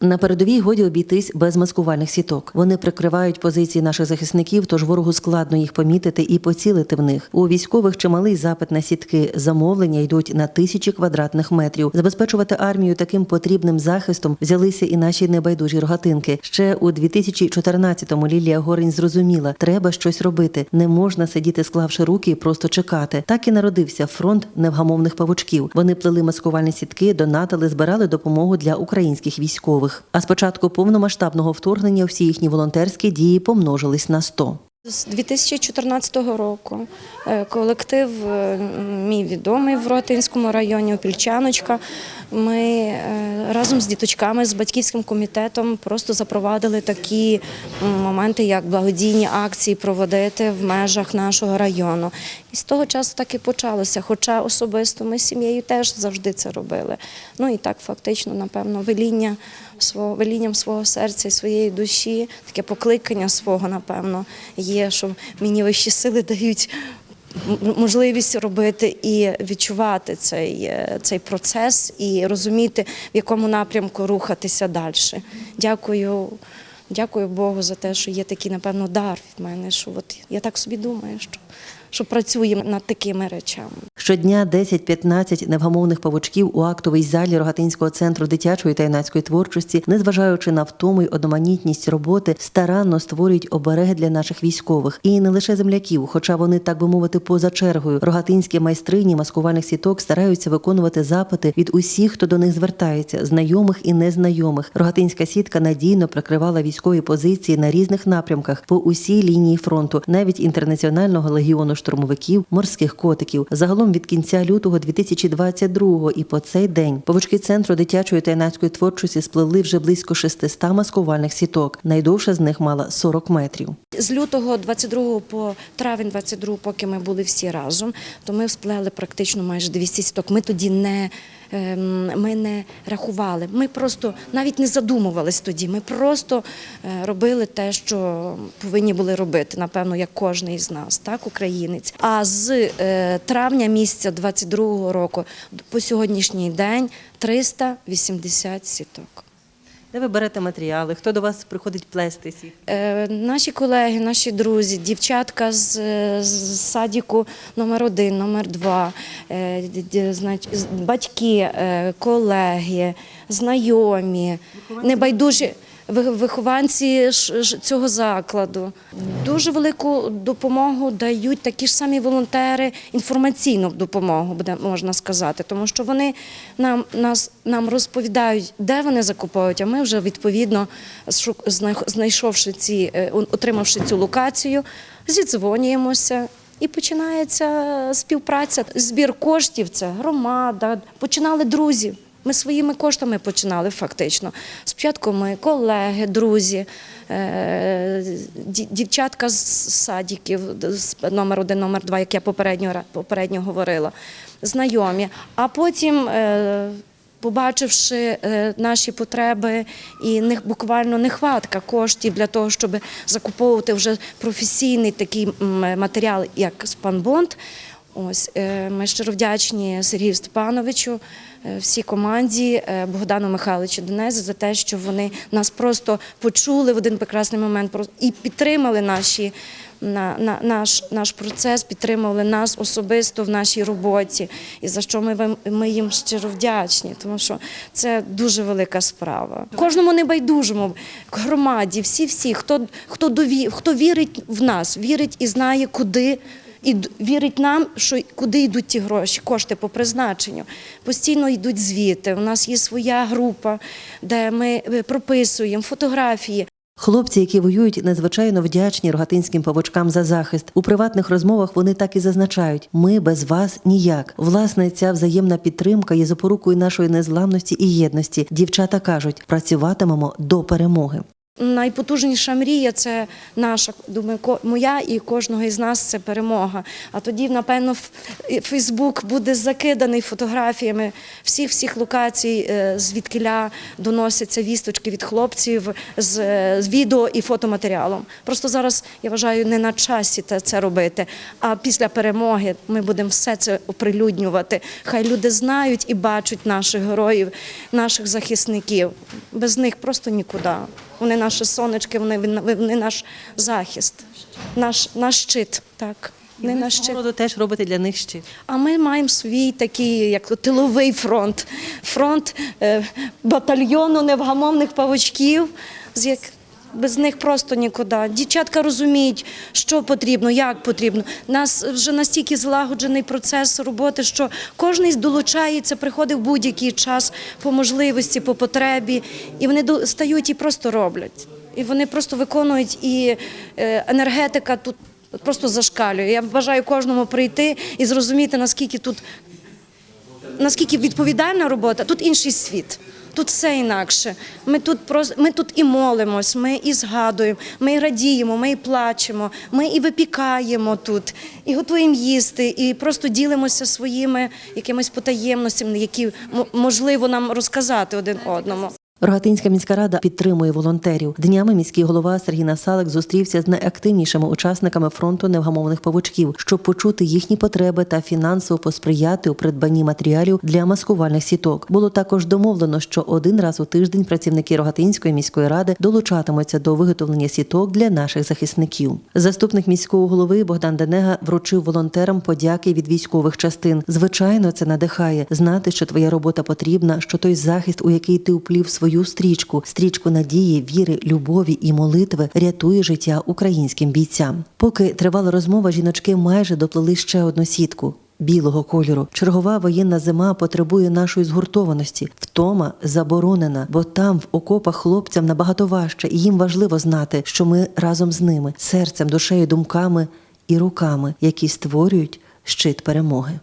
На передовій годі обійтись без маскувальних сіток. Вони прикривають позиції наших захисників, тож ворогу складно їх помітити і поцілити в них. У військових чималий запит на сітки. Замовлення йдуть на тисячі квадратних метрів. Забезпечувати армію таким потрібним захистом взялися і наші небайдужі рогатинки. Ще у 2014-му Лілія Горень зрозуміла, треба щось робити. Не можна сидіти, склавши руки і просто чекати. Так і народився фронт невгамовних павучків. Вони плели маскувальні сітки, донатили, збирали допомогу для українських військових. А з початку повномасштабного вторгнення всі їхні волонтерські дії помножились на 100. З 2014 року е, колектив е, мій відомий в Ротинському районі Опільчаночка. Ми е, разом з діточками, з батьківським комітетом просто запровадили такі моменти, як благодійні акції проводити в межах нашого району. І з того часу так і почалося. Хоча особисто ми з сім'єю теж завжди це робили. Ну і так фактично, напевно, веління свого велінням свого серця і своєї душі, таке покликання свого, напевно, є, що мені вищі сили дають можливість робити і відчувати цей, е, цей процес і розуміти, в якому напрямку рухатися далі. Дякую. Дякую Богу за те, що є такий, напевно, дар від мене. Що от я так собі думаю, що, що працюємо над такими речами. Щодня 10-15 невгамовних павучків у актовій залі Рогатинського центру дитячої та юнацької творчості, незважаючи на втому й одноманітність роботи, старанно створюють обереги для наших військових і не лише земляків, хоча вони, так би мовити, поза чергою. Рогатинські майстрині маскувальних сіток стараються виконувати запити від усіх, хто до них звертається, знайомих і незнайомих. Рогатинська сітка надійно прикривала військові позиції на різних напрямках по усій лінії фронту, навіть інтернаціонального легіону штурмовиків, морських котиків. Загалом від кінця лютого 2022 і по цей день павучки центру дитячої та юнацької творчості сплели вже близько 600 маскувальних сіток. Найдовша з них мала 40 метрів. З лютого 22 по травень 22, поки ми були всі разом, то ми сплели практично майже 200 сіток. Ми тоді не, ми не рахували. Ми просто навіть не задумувались тоді. Ми просто е, робили те, що повинні були робити, напевно, як кожен із нас, так, українець. А з е, травня місяця 22 року по сьогоднішній день 380 сіток. Де ви берете матеріали? Хто до вас приходить плести сітки? Е, Наші колеги, наші друзі, дівчатка з, з садіку номер один, номер два, е, д- знач- з- батьки, е, колеги, знайомі, небайдужі вихованці цього закладу. Дуже велику допомогу дають такі ж самі волонтери, інформаційну допомогу, можна сказати, тому що вони нам, нас, нам розповідають, де вони закуповують, а ми вже відповідно, знайшовши ці, е, отримавши цю локацію, зідзвонюємося. І починається співпраця, збір коштів. Це громада. Починали друзі. Ми своїми коштами починали фактично. Спочатку ми колеги, друзі, е, дівчатка з садиків, номер один, номер два, як я попередньо, попередньо говорила, знайомі. А потім. е, Побачивши е, наші потреби і них буквально нехватка коштів для того, щоб закуповувати вже професійний такий матеріал, як спанбонд. Ось е, ми щиро вдячні Сергію Степановичу, е, всій команді е, Богдану Михайловичу Донезу за те, що вони нас просто почули в один прекрасний момент і підтримали наші. На, на наш, наш процес підтримували нас особисто в нашій роботі, і за що ми, ми їм щиро вдячні, тому що це дуже велика справа. Кожному небайдужому громаді, всі, всі, хто, хто, дові, хто вірить в нас, вірить і знає, куди і вірить нам, що куди йдуть ті гроші, кошти по призначенню. Постійно йдуть звіти. У нас є своя група, де ми е, прописуємо фотографії. Хлопці, які воюють, надзвичайно вдячні рогатинським павучкам за захист. У приватних розмовах вони так і зазначають: ми без вас ніяк. Власне, ця взаємна підтримка є запорукою нашої незламності і єдності. Дівчата кажуть, працюватимемо до перемоги. Найпотужніша мрія це наша, думаю, моя і кожного із нас це перемога. А тоді, напевно, Фейсбук буде закиданий фотографіями всіх всіх локацій, е, звідкиля доносяться вісточки від хлопців з, відео і фотоматеріалом. Просто зараз я вважаю не на часі це робити. А після перемоги ми будемо все це оприлюднювати. Хай люди знають і бачать наших героїв, наших захисників. Без них просто нікуди. Вони наші сонечки, вони, вони наш захист, наш, наш щит. Так. Не наш щит. Теж робити для них щит. А ми маємо свій такий, як то, тиловий фронт, фронт е, батальйону невгамовних павучків, з як без них просто нікуди. Дівчатка розуміють, що потрібно, як потрібно. У нас вже настільки злагоджений процес роботи, що кожен долучається, приходить в будь-який час по можливості, по потребі, і вони стають і просто роблять. І вони просто виконують, і е, енергетика тут просто зашкалює. Я бажаю кожному прийти і зрозуміти, наскільки тут наскільки відповідальна робота, тут інший світ. Тут все інакше. Ми тут просто ми тут і молимось, ми і згадуємо, ми і радіємо, ми і плачемо, ми і випікаємо тут, і готуємо їсти, і просто ділимося своїми якимись потаємностями, які можливо нам розказати один одному. Рогатинська міська рада підтримує волонтерів. Днями міський голова Сергій Насалик зустрівся з найактивнішими учасниками фронту невгамовних павучків, щоб почути їхні потреби та фінансово посприяти у придбанні матеріалів для маскувальних сіток. Було також домовлено, що один раз у тиждень працівники Рогатинської міської ради долучатимуться до виготовлення сіток для наших захисників. Заступник міського голови Богдан Денега вручив волонтерам подяки від військових частин. Звичайно, це надихає знати, що твоя робота потрібна, що той захист, у який ти вплів свою стрічку, стрічку надії, віри, любові і молитви, рятує життя українським бійцям. Поки тривала розмова, жіночки майже доплели ще одну сітку. Білого кольору чергова воєнна зима потребує нашої згуртованості. Втома заборонена, бо там в окопах хлопцям набагато важче, і їм важливо знати, що ми разом з ними, серцем, душею, думками і руками, які створюють щит перемоги.